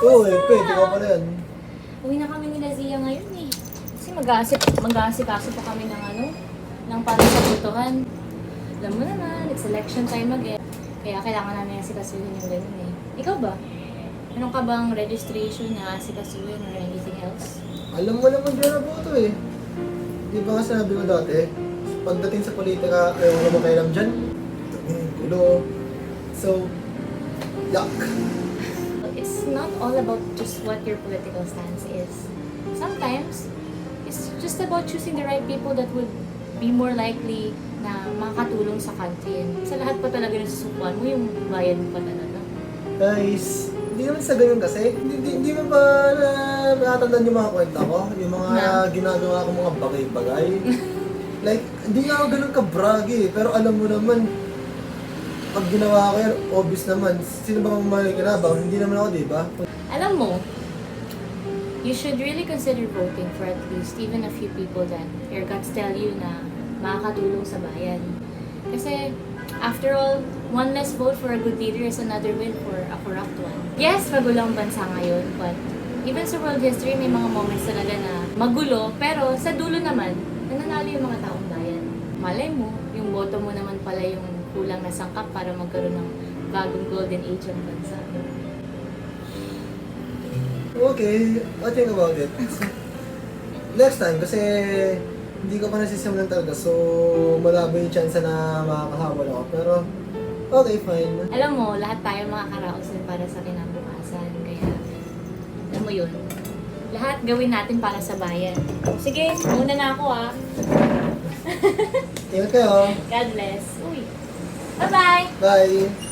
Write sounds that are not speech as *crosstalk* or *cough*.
Oo eh, pwede ka pala yan. Uwi na kami nila Zia ngayon eh. Kasi mag-aasip, mag-aasikaso pa kami ng ano, ng para sa butuhan. Alam mo naman, it's election time again. Kaya kailangan namin asikasuhin yung ganun eh. Ikaw ba? Meron ka bang registration na asikasuhin or anything else? Alam mo naman din na to eh. Di ba nga sinabi ko dati, pagdating sa politika, ayaw ko naman kailam dyan. Gulo. So, yuck. It's not all about just what your political stance is. Sometimes, it's just about choosing the right people that would be more likely na makakatulong sa country. Sa lahat pa talaga ng susukuan mo, yung bayan mo pa talaga. Guys, hindi naman sa ganun kasi. Hindi, hindi, hindi mo ba na nakatandaan yung mga kwenta ko? Yung mga Na? ginagawa ko mga bagay-bagay. *laughs* like, hindi nga ako ganun kabragi Pero alam mo naman, pag ginawa ko yan, obvious naman. Sino ba may kinabang? Hindi naman ako, di ba? Alam mo, you should really consider voting for at least even a few people that your guts tell you na makakatulong sa bayan. Kasi, after all, one less vote for a good leader is another win for a corrupt one. Yes, magulo ang bansa ngayon, but even sa world history, may mga moments talaga na magulo, pero sa dulo naman, nananalo yung mga taong bayan. Malay mo, yung boto mo naman pala yung kulang na sangkap para magkaroon ng bagong golden age ang bansa. Okay, what think about it? Next time, kasi hindi ko pa nasisimulan talaga, so malabo yung chance na makakahabol ako. Pero, okay, fine. Alam mo, lahat tayo makakaraos din para sa kinabukasan. Kaya, alam mo yun, lahat gawin natin para sa bayan. Sige, muna na ako ah. Ingat kayo. God bless. Uy. 拜拜。拜。